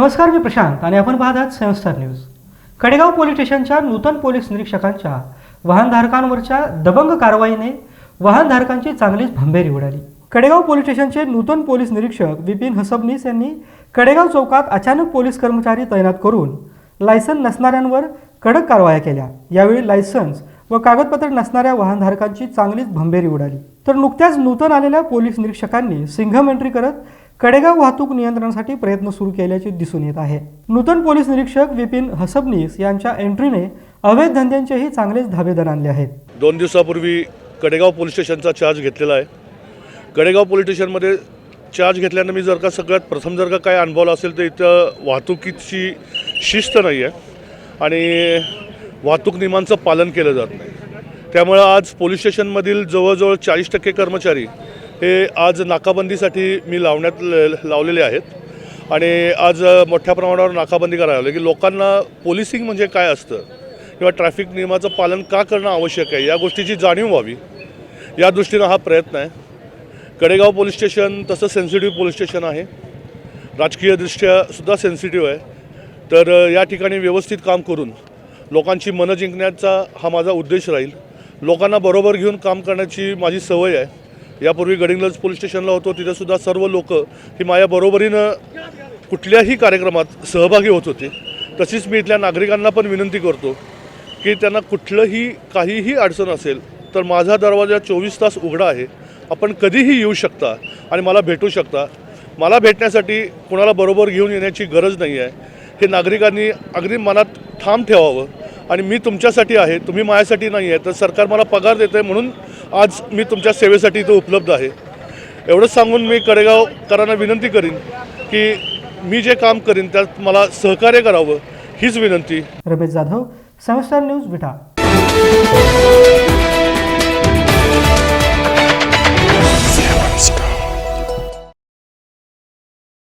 नमस्कार मी प्रशांत आणि आपण पाहत आहात संस्कार न्यूज. कडेगाव पोलीस स्टेशनच्या नूतन पोलीस निरीक्षकांच्या वाहनधारकांवरच्या दबंग कारवाईने वाहनधारकांची चांगलीच भंबेरी उडाली. कडेगाव पोलीस स्टेशनचे नूतन पोलीस निरीक्षक विपिन हसबनीस यांनी कडेगाव चौकात अचानक पोलीस कर्मचारी तैनात करून लायसन नसणाऱ्यांवर कडक कारवाया केल्या. यावेळी लायसन्स व कागदपत्र नसणाऱ्या वाहनधारकांची चांगलीच भंबेरी उडाली. तर नुकत्याच नूतन आलेल्या पोलीस निरीक्षकांनी सिंघम एंट्री करत कडेगाव वाहतूक नियंत्रणासाठी प्रयत्न सुरू केल्याचे दिसून येत आहे. नूतन पोलीस निरीक्षक विपिन हसबनीस यांच्या एंट्रीने अवैध धंद्यांचेही चांगलेच धाबेदर आणले आहेत. दोन दिवसापूर्वी कडेगाव पोलीस स्टेशनचा चार्ज घेतलेला आहे. कडेगाव पोलीस स्टेशनमध्ये चार्ज घेतल्यानं मी जर का सगळ्यात प्रथम जर का काय अनुभवलं असेल तर इथं वाहतुकीची शिस्त नाही आहे आणि वाहतूक नियमांचं पालन केलं जात नाही. त्यामुळं आज पोलीस स्टेशनमधील जवळजवळ चाळीस टक्के कर्मचारी हे आज नाकाबंदीसाठी मी लावण्यात ल- लावलेले आहेत. आणि आज मोठ्या प्रमाणावर नाकाबंदी करायला लागली. की लोकांना पोलिसिंग म्हणजे काय असतं? किंवा ट्रॅफिक नियमाचं पालन का करणं आवश्यक आहे? या गोष्टीची जाणीव व्हावी. या दृष्टीनं हा प्रयत्न आहे. कडेगाव पोलीस स्टेशन तसं सेन्सिटिव्ह पोलीस स्टेशन आहे. राजकीयदृष्ट्या सुद्धा सेन्सिटिव्ह आहे. तर या ठिकाणी व्यवस्थित काम करून लोकांची मनं जिंकण्याचा हा माझा उद्देश राहील. लोकांना बरोबर घेऊन काम करण्याची माझी सवय आहे. यापूर्वी गडिंग्लज पोलीस स्टेशनला होतो तिथेसुद्धा सर्व लोक ही माझ्या बरोबरीनं कुठल्याही कार्यक्रमात सहभागी होत होते. तशीच मी इथल्या नागरिकांना पण विनंती करतो की त्यांना कुठलंही काहीही अडचण असेल तर माझा दरवाजा चोवीस तास उघडा आहे. आपण कधीही येऊ शकता आणि मला भेटू शकता. मला भेटण्यासाठी कुणाला बरोबर घेऊन येण्याची गरज नाही आहे. हे नागरिकांनी अगदी मनात ठाम ठेवावं. आणि मी तुमच्यासाठी आहे तुम्ही माझ्यासाठी नाही आहे तर सरकार मला पगार देतं आहे म्हणून आज मी तुमच्या सेवेसाठी इथं उपलब्ध आहे. एवढंच सांगून मी कडेगावकरांना विनंती करीन की मी जे काम करीन त्यात मला सहकार्य करावं हीच विनंती. रमेश जाधव संस्कार न्यूज विटा.